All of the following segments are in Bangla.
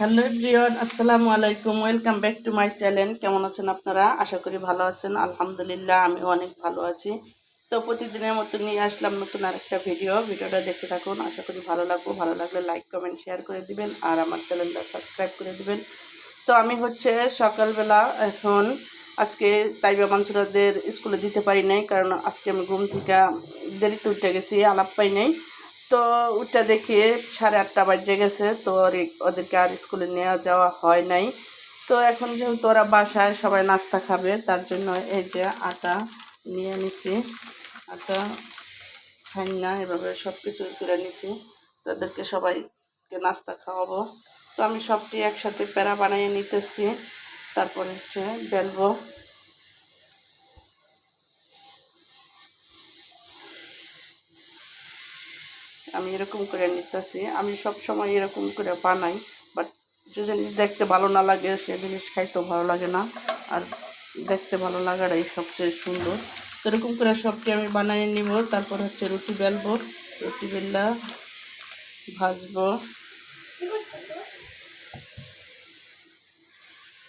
হ্যালো এভরিওয়ান আসসালামু আলাইকুম। Welcome back to my channel. কেমন আছেন আপনারা? আশা করি ভালো আছেন। আলহামদুলিল্লাহ, আমি অনেক ভালো আছি। তো প্রতিদিনের মতো নিয়ে আসলাম নতুন আরেকটা ভিডিও। ভিডিওটা দেখতে থাকুন। আশা করি ভালো লাগবো। ভালো লাগলে লাইক, কমেন্ট, শেয়ার করে দিবেন আর আমার চ্যানেলটা সাবস্ক্রাইব করে দিবেন। তো আমি হচ্ছে সকালবেলা এখন আজকে তাইবা মানসুরাদের স্কুলে দিতে পারি নাই, কারণ আজকে আমি ঘুম থেকে দেরিতে উঠে গেছি, আলাপ পাই নাই। তো ওটা দেখে সাড়ে আটটা বাজে গেছে, তো ওদেরকে আর স্কুলে নেওয়া যাওয়া হয় নাই। তো এখন যেহেতু ওরা বাসায় সবাই নাস্তা খাবে, তার জন্য এই যে আটা নিয়ে নিছি। আটা ছান্না এভাবে সব কিছু তুলে নিছি। তাদেরকে সবাইকে নাস্তা খাওয়াবো। তো আমি সবটি একসাথে প্যারা বানিয়ে নিতেছি। তারপরে হচ্ছে বেলবো। আমি এরকম করে নিতেছি। আমি সব সময় এরকম করে বানাই বাট যে জিনিস দেখতে ভালো না লাগে, সে জিনিস খাইতেও ভালো লাগে না। আর দেখতে ভালো লাগাটাই সবচেয়ে সুন্দর। তো এরকম করে সবটি আমি বানিয়ে নিব। তারপর হচ্ছে রুটি বেলবো। রুটি বেললা ভাজবো।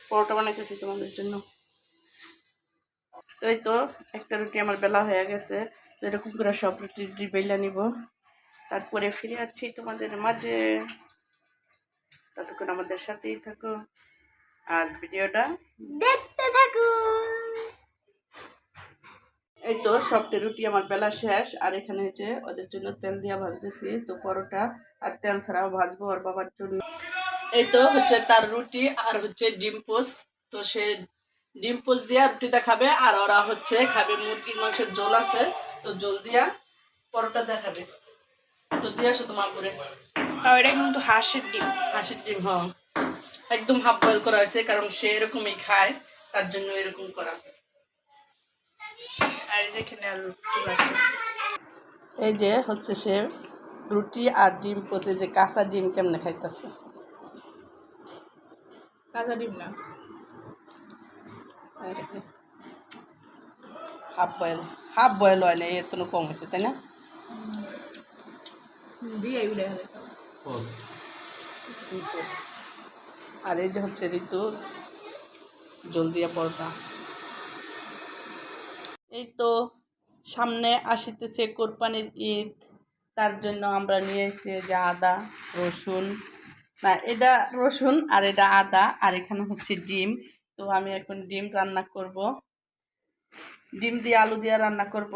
পরোটা বানাইতেছি তোমাদের জন্য। তো এই তো, একটা রুটি আমার বেলা হয়ে গেছে। তো এরকম করে সব রুটি বেলা নিব। তারপরে ফিরে আসছি তোমাদের মাঝে। ততক্ষণ আমাদের সাথেই থাকো। আর ভিডিওটা দেখতে থাকুন এই তো সবটি রুটি আমার বেলা শেষ আর এখানে হচ্ছে ওদের জন্য তেল দিয়া ভাজতেছি। তো পরোটা আর তেল ছাড়াও ভাজবো ওর বাবার জন্য। এই তো হচ্ছে তার রুটি আর হচ্ছে ডিম পোস্ট তো সে ডিম পোস্ট দিয়া রুটিটা খাবে আর ওরা হচ্ছে খাবে মুরগির মাংসের জল আছে। তো জল দিয়া পরোটা দেখাবে। তো দিয়ে আসো তোমার করে আর এটা কিন্তু হাঁসের ডিম। হাঁসের ডিম হ একদম হাফ বয়েল করা হয়েছে কারণ সে এরকমই খায় তার জন্য এরকম করা। আর যেখানে রুটি এই যে হচ্ছে সে রুটি আর ডিম পচে যে কাঁচা ডিম কেমনে খাইতেছে। কাঁচা ডিম না? হাফ বয়েল হাফ বয়েল হয় না এর তো কম হয়েছে তাই না? দিয়ে উড়ে পোচ। আর এই যে হচ্ছে ঋতু জলদিয়া পরোটা এই তো সামনে আসিতেছে কোরবানির ঈদ তার জন্য আমরা নিয়ে এসেছি যে আদা রসুন। না এটা রসুন আর এটা আদা আর এখানে হচ্ছে ডিম। তো আমি এখন ডিম রান্না করব। ডিম দিয়ে আলু দিয়ে রান্না করব।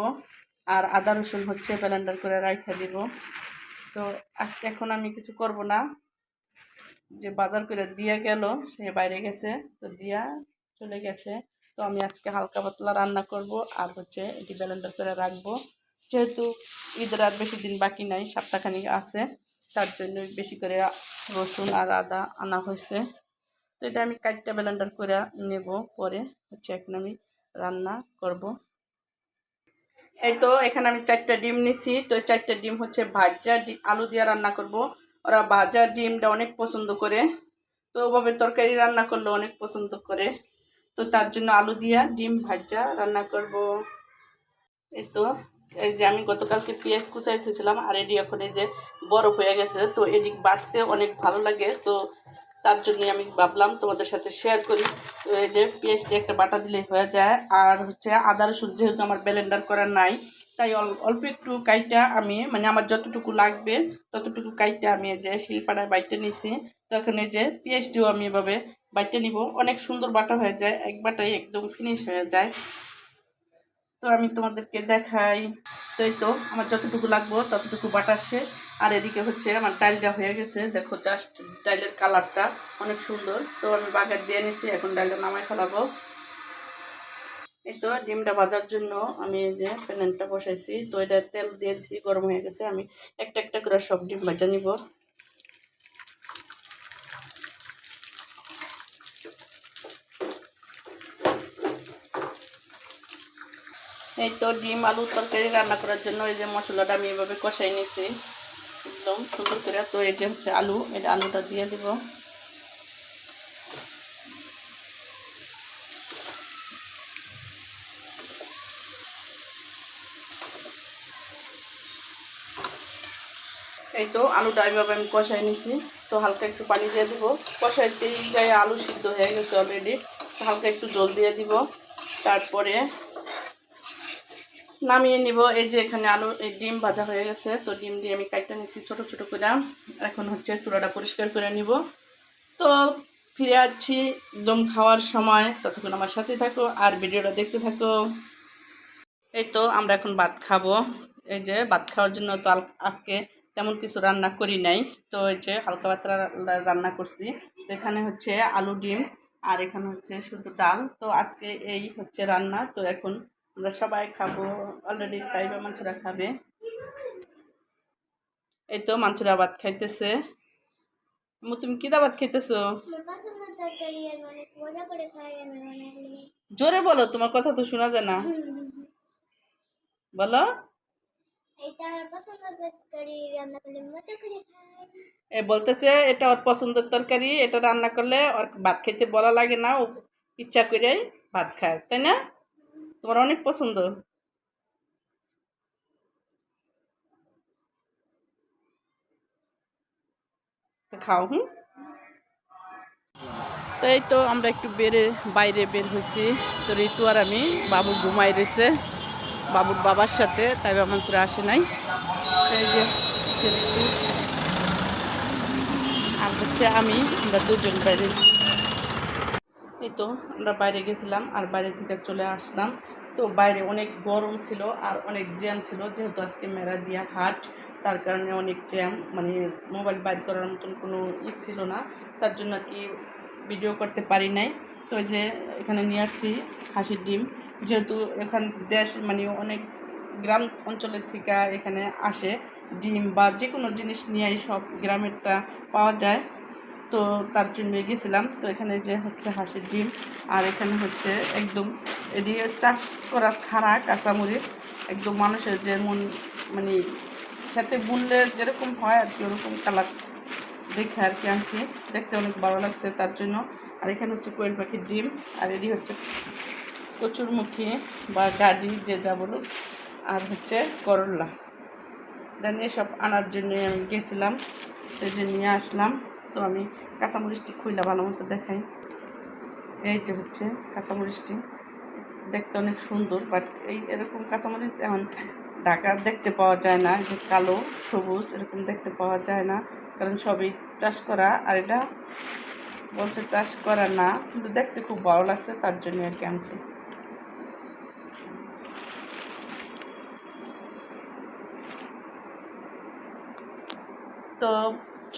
আর আদা রসুন হচ্ছে ব্লেন্ডার করে রাখা দিব। তো আজকে এখন আমি কিছু করব না। যে বাজার করে দিয়ে গেল, সে বাইরে গেছে, তো দিয়া চলে গেছে। তো আমি আজকে হালকা পাতলা রান্না করব আর হচ্ছে এটি ব্লেন্ডার করে রাখব। যেহেতু ঈদের আর বেশি দিন বাকি নাই সপ্তাহখানি আছে, তার জন্য বেশি করে রসুন আর আদা আনা হয়েছে। তো এটা আমি কাটটা ব্লেন্ডার করে নেব, পরে হচ্ছে এখন আমি রান্না করব। এই তো, এখানে আমি চারটা ডিম নিছি। তো চারটা ডিম হচ্ছে ভাজা আলু দিয়ে রান্না করব। ওরা ভাজা ডিমটা অনেক পছন্দ করে। তো ওভাবে তরকারি রান্না করলে অনেক পছন্দ করে। তো তার জন্য আলু দিয়া ডিম ভাজা রান্না করব। এই তো, এই যে আমি গতকালকে পেঁয়াজ কুচাই খেয়েছিলাম আর এটি এখন এই যে বরফ হয়ে গেছে। তো এটি বাড়তে অনেক ভালো লাগে। তো তার জন্যই আমি ভাবলাম তোমাদের সাথে শেয়ার করি। তো এই যে পেঁয়াজটি একটা বাটা দিলেই হয়ে যায়। আর হচ্ছে আদা রসুন যেহেতু আমার ব্লেন্ডার করা নাই, তাই অল- অল্প একটু কাইটা আমি মানে আমার যতটুকু লাগবে, ততটুকু কাইটা আমি যে শিলপাড়ায় বাইটে নিছি। তো এখন এই যে পেঁয়াজটিও আমি এভাবে বাইটে নিব। অনেক সুন্দর বাটা হয়ে যায়, এক বাটাই একদম ফিনিশ হয়ে যায়। তো আমি তোমাদেরকে দেখাই। তো এই তো, আমার যতটুকু লাগবো ততটুকু বাটা শেষ। আর এদিকে হচ্ছে আমার ডালটা হয়ে গেছে। দেখো জাস্ট ডালের কালারটা অনেক সুন্দর। তো আমি বাগার দিয়ে নিছি, এখন ডালটা নামাই ফেলাবো। এই তো, ডিমটা ভাজার জন্য আমি যে প্যানেলটা বসাইছি। তো এটা তেল দিয়েছি, গরম হয়ে গেছে। আমি একটা একটা করে সব ডিম ভাজা নিব। এই তো ডিম আলু তরকারি রান্না করার জন্য এই যে মশলাটা আমি এভাবে কষাই নিছি। একদম সুন্দর করে। তো এই যে হচ্ছে আলু, এটা আলুটা দিয়ে দিব। এই তো আলুটা এইভাবে আমি কষাই নিছি। তো হালকা একটু পানি দিয়ে দিব। কষাইতেই যাই আলু সিদ্ধ হয়ে গেছে অলরেডি হালকা একটু জল দিয়ে দিব। তারপরে নামিয়ে নিব। এই যে এখানে আলু, এই ডিম ভাজা হয়ে গেছে। তো ডিম দিয়ে আমি কাইটা নিচ্ছি ছোট ছোট করে। এখন হচ্ছে চুলাটা পরিষ্কার করে নিব। তো ফিরে আসছি দম খাওয়ার সময়। ততক্ষণ আমার সাথে থাকো আর ভিডিওটা দেখতে থাকো। এই তো আমরা এখন ভাত খাব। এই যে ভাত খাওয়ার জন্য তো আজকে তেমন কিছু রান্না করি নাই। তো এই যে হালকা ভাত রান্না করছি। তো এখানে হচ্ছে আলু ডিম আর এখানে হচ্ছে শুধু ডাল। তো আজকে এই হচ্ছে রান্না। তো এখন আমরা সবাই খাব। অলরেডি তাইবা মাংসরা খাবে। এই তো মাংসরা ভাত খাইতেছে। তুমি কি দাবাত খাইতেছো? জোরে বলো, তোমার কথা তো শোনা যায় না। বলো। এ বলতেছে, এটা ওর পছন্দের তরকারি, এটা রান্না করলে ওর ভাত খেতে বলা লাগে না ইচ্ছা করে ভাত খায়, তাই না? তোমার অনেক পছন্দ। তো খাও, হুম? তো এই তো আমরা একটু বেড়ে বাইরে বের হয়েছি। তো ঋতু আর আমি, বাবু ঘুমাই রয়েছে। বাবুর বাবার সাথে, তাই বা মনসুরে আসে নাই। এই যে আর হচ্ছে আমি, আমরা দুজন বাইরে। এই তো আমরা বাইরে গেছিলাম আর বাইরে থেকে চলে আসলাম। তো বাইরে অনেক গরম ছিল আর অনেক জ্যাম ছিল, যেহেতু আজকে মেরা দিয়া হাট, তার কারণে অনেক জ্যাম মানে মোবাইল বাইর করার মতন কোনো ই ছিল না, তার জন্য আর কি ভিডিও করতে পারি নাই। তো যে এখানে নিয়ে আসছি হাসির ডিম। যেহেতু এখান দেশ মানে অনেক গ্রাম অঞ্চলের থেকে এখানে আসে ডিম বা যে কোনো জিনিস নিয়েই সব গ্রামেরটা পাওয়া যায়। তো তার জন্য গেছিলাম। তো এখানে যে হচ্ছে হাঁসের ডিম, আর এখানে হচ্ছে একদম এদিকে চাষ করা ছাড়া কাঁচামরিচ, একদম মানুষের যেমন মানে খেতে বুনলে যেরকম হয় আর কি, ওরকম কালার দেখে আর কি আনছি। দেখতে অনেক ভালো লাগছে তার জন্য। আর এখানে হচ্ছে কোয়েল পাখির ডিম, আর এদি হচ্ছে কচুরমুখী বা গাডি যে যা বলুক, আর হচ্ছে করল্লা দেন এসব আনার জন্য আমি গেছিলাম যে নিয়ে আসলাম। তো আমি কাঁচামরিচটি খুইলা ভালো মতো দেখাই। এই যে হচ্ছে কাঁচামরিচটি। দেখতে অনেক সুন্দর বাট এই এরকম কাঁচামরিচ এখন ঢাকার দেখতে পাওয়া যায় না, যে কালো, সবুজ এরকম দেখতে পাওয়া যায় না, কারণ সবই চাষ করা, আর এটা বলছে চাষ করা না, কিন্তু দেখতে খুব ভালো লাগছে, তার জন্য আর কি আনছি। তো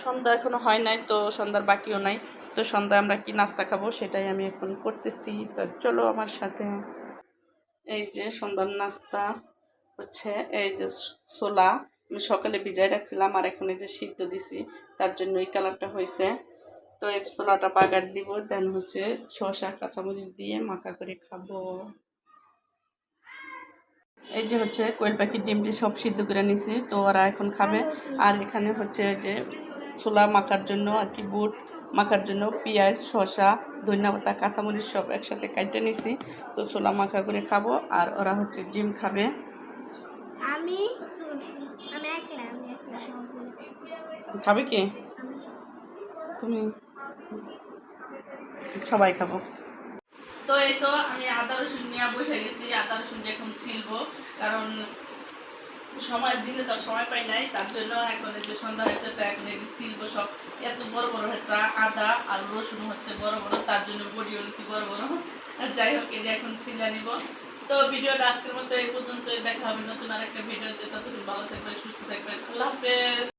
সন্ধ্যা এখনও হয় নাই, তো সন্ধ্যার বাকিও নাই। তো সন্ধ্যায় আমরা কি নাস্তা খাব সেটাই আমি এখন করতেছি। তো চলো আমার সাথে। এই যে সন্ধ্যার নাস্তা হচ্ছে, এই যে ছোলা আমি সকালে ভিজাই রাখছিলাম আর এখন এই যে সিদ্ধ দিছি, তার জন্য এই কালারটা হয়েছে। তো এই ছোলাটা বাগার দিব, দেন হচ্ছে শসা, কাঁচামরিচ দিয়ে মাখা করে খাব। এই যে হচ্ছে কোয়েল পাখির ডিমটি সব সিদ্ধ করে নিছি, তো ওরা এখন খাবে। আর এখানে হচ্ছে যে ছোলা মাখার জন্য আর কি বুট মাখার জন্য পেঁয়াজ শসা ধনিয়া পাতা কাঁচামরিচ সব একসাথে কাটতে নিছি। তো ছোলা মাখা করে খাব আর ওরা হচ্ছে ডিম খাবে। আমি আমি একলা আমি একলা সব খাবে কি? তুমি। সবাই খাব। তো এই তো আমি আদা রসুন নিয়ে বসে গেছি। আদা রসুন এখন ছিলবো কারণ সময় দিনে তো সময় পাই নাই, তার জন্য এখন যে সন্ধ্যা হয়েছে, তো এখন এটি ছিলবো সব এত বড় বড় একটা আদা আর রসুন হচ্ছে বড় বড়, তার জন্য বডি নিছি বড় বড়। আর যাই হোক এটি এখন ছিলা নিব। তো ভিডিওটা আজকের মতো এই পর্যন্ত দেখা হবে নতুন আর আরেকটা ভিডিওতে ততক্ষণ ভালো থাকবে সুস্থ থাকবেন, আল্লাহ হাফেজ।